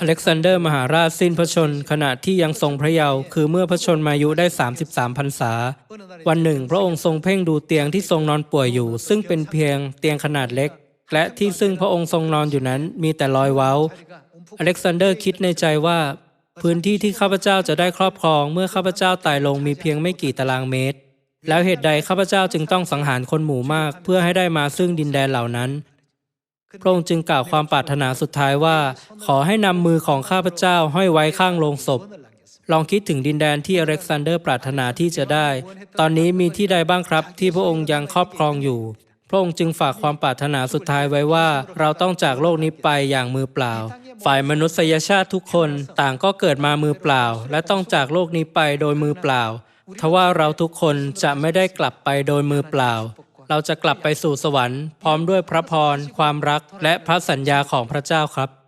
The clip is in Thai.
อเล็กซานเดอร์มหาราชสิ้นพระชน ขณะที่ยังทรงพระเยาว์คือเมื่อพระชนมายุได้ 33พรรษา วันหนึ่ง พระองค์ทรงเพ่งดูเตียงที่ทรงนอนป่วยอยู่ ซึ่งเป็นเพียงเตียงขนาดเล็ก และที่ซึ่งพระองค์ทรงนอนอยู่นั้นมีแต่รอยเว้า อเล็กซานเดอร์คิดในใจว่า พื้นที่ที่ข้าพเจ้าจะได้ครอบครอง เมื่อข้าพเจ้าตายลงมีเพียงไม่กี่ตารางเมตร แล้วเหตุใดข้าพเจ้าจึงต้องสังหารคนหมู่มาก เพื่อให้ได้มาซึ่งดินแดนเหล่านั้น พระองค์จึงกล่าวความปรารถนาสุดท้ายว่า ขอให้นำมือของข้าพเจ้าห้อยไว้ข้างโลงศพ ลองคิดถึงดินแดนที่อเล็กซานเดอร์ปรารถนาที่จะได้ ตอนนี้มีที่ใดบ้างครับ ที่พระองค์ยังครอบครองอยู่ พระองค์จึงฝากความปรารถนาสุดท้ายไว้ว่า เราต้องจากโลกนี้ไปอย่างมือเปล่า ฝ่ายมนุษยชาติทุกคนต่างก็เกิดมามือเปล่า และต้องจากโลกนี้ไปโดยมือเปล่าทว่าเราทุกคนจะไม่ได้กลับไปโดยมือเปล่า เราจะกลับไปสู่สวรรค์พร้อมด้วยพระพร ความรัก และพระสัญญาของพระเจ้าครับ